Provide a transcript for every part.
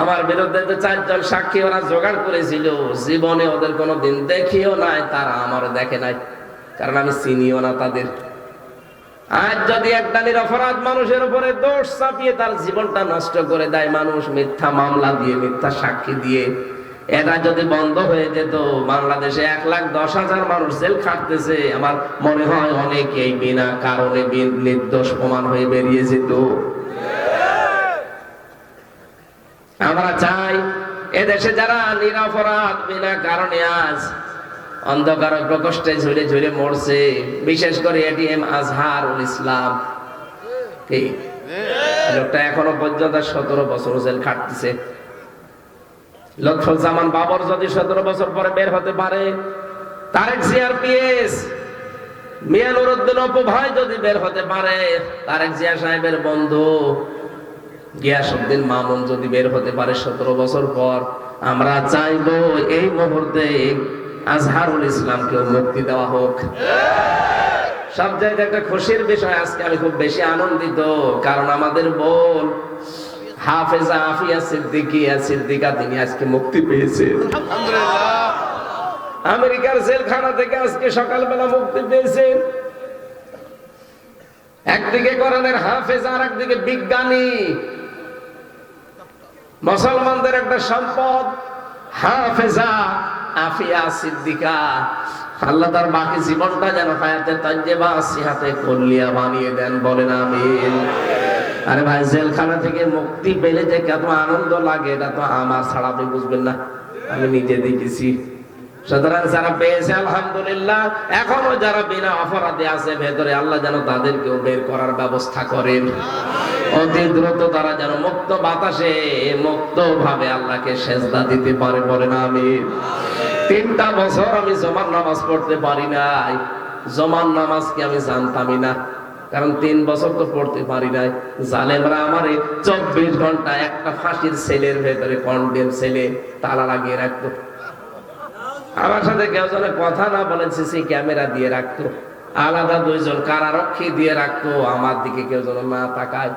আমার বিরুদ্ধে যে চারজন সাক্ষী ওরা জোগাড় করেছিল। জীবনে ওদের কোনো দিন দেখিও নাই, তারা আমার দেখে নাই, কারণ আমি চিনিও না তাদের। আজ যদি একটা নিরপরাধ মানুষের উপরে দোষ চাপিয়ে তার জীবনটা নষ্ট করে দেয়, মানুষ মিথ্যা মামলা দিয়ে, মিথ্যা সাক্ষী দিয়ে এটা যদি বন্ধ হয়ে যেত বাংলাদেশে এক লাখ দশ হাজার মানুষ জেল খাটতেছে। আমার মনে হয় অনেকেই বিনা কারণে নির্দোষ প্রমাণ হয়ে বেরিয়ে যেত। আমরা চাই এদেশে যারা নিরপরাধ বিনা কারণে আজ অন্ধকার প্রকোষ্ঠে ঝুলে ঝুলে মরছে বিশেষ করে এটিএম আজহারুল ইসলাম। কি? লোকটা এখনও পর্যন্ত সতেরো বছর জেল খাটতেছে। লক্ষ্মণ বাবর যদি সতেরো বছর পরে বের হতে পারে, তারেক সিআরপিএস মিয়া নুরুদ্দিন অপু ভাই যদি বের হতে পারে, তারেক জিয়া সাহেবের বন্ধু গিয়াসুদ্দিন মামুন যদি বের হতে পারে সতেরো বছর পর, আমরা চাইব এই মুহূর্তে আজহারুল ইসলামকে মুক্তি দেওয়া হোক। সব জায়গায় একটা খুশির বিষয়, আজকে আমি খুব বেশি আনন্দিত, কারণ আমাদের বোন হাফেজা আফিয়া সিদ্দিকিয়া সিদ্দিকা তিনি আজকে মুক্তি আমেরিকার জেলখানা থেকে আজকে সকালবেলা মুক্তি পেয়েছেন একদিকে কোরআনের হাফেজ আর একদিকে বিজ্ঞানী। মুসলমানদের একটা সম্পদ। হাফেজা আফিয়া সিদ্দিকা। আল্লাহ তার বাকি জীবনটা যেন হায়াতে তাজ্জেবা সিহাতে কল্লিয়া বানিয়ে দেন বলেন আমিন। আরে ভাই, জেলখানা থেকে মুক্তি পেলে যে কত আনন্দ লাগে, এটা তো আমার ছাড়া আপনি বুঝবেন না। আমি নিজে দেখেছি। সুতরাং যারা পেয়েছে, আলহামদুলিল্লাহ, এখনও যারা বিনা অপরাধে আছে, ভেতরে আল্লাহ যেন তাদেরকেও বের করার ব্যবস্থা করেন। অতি দ্রুত তারা যেন মুক্ত বাতাসে, মুক্ত ভাবে আল্লাহকে সেজদা দিতে পারে, বলেন আমি তিনটা বছর আমি জমান নামাজ পড়তে পারি নাই। জমান নামাজ কি আমি জানতামই না। কারণ তিন বছর তো পড়তে পারি নাই। জালেমরা আমার চব্বিশ ঘণ্টা একটা ফাঁসির সেলের ভেতরে কন্ডেম সেলে তালা লাগিয়ে রাখতো। আমার সাথে কেউ যেন কথা না বলে সিসি ক্যামেরা দিয়ে রাখতো। আলাদা দুইজন কারারক্ষী দিয়ে রাখতো, আমার দিকে কেউ যেন না তাকায়।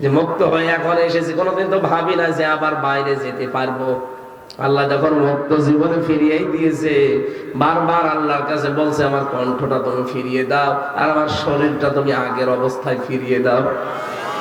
যে মুক্ত হয়ে এখন এসেছি, কোনোদিন তো ভাবি না যে আবার বাইরে যেতে পারব। আল্লাহ যখন মুক্ত জীবনে ফিরিয়েই দিয়েছে, বারবার আল্লাহর কাছে বলছে, আমার কণ্ঠটা তুমি ফিরিয়ে দাও, আর আমার শরীরটা তুমি আগের অবস্থায় ফিরিয়ে দাও।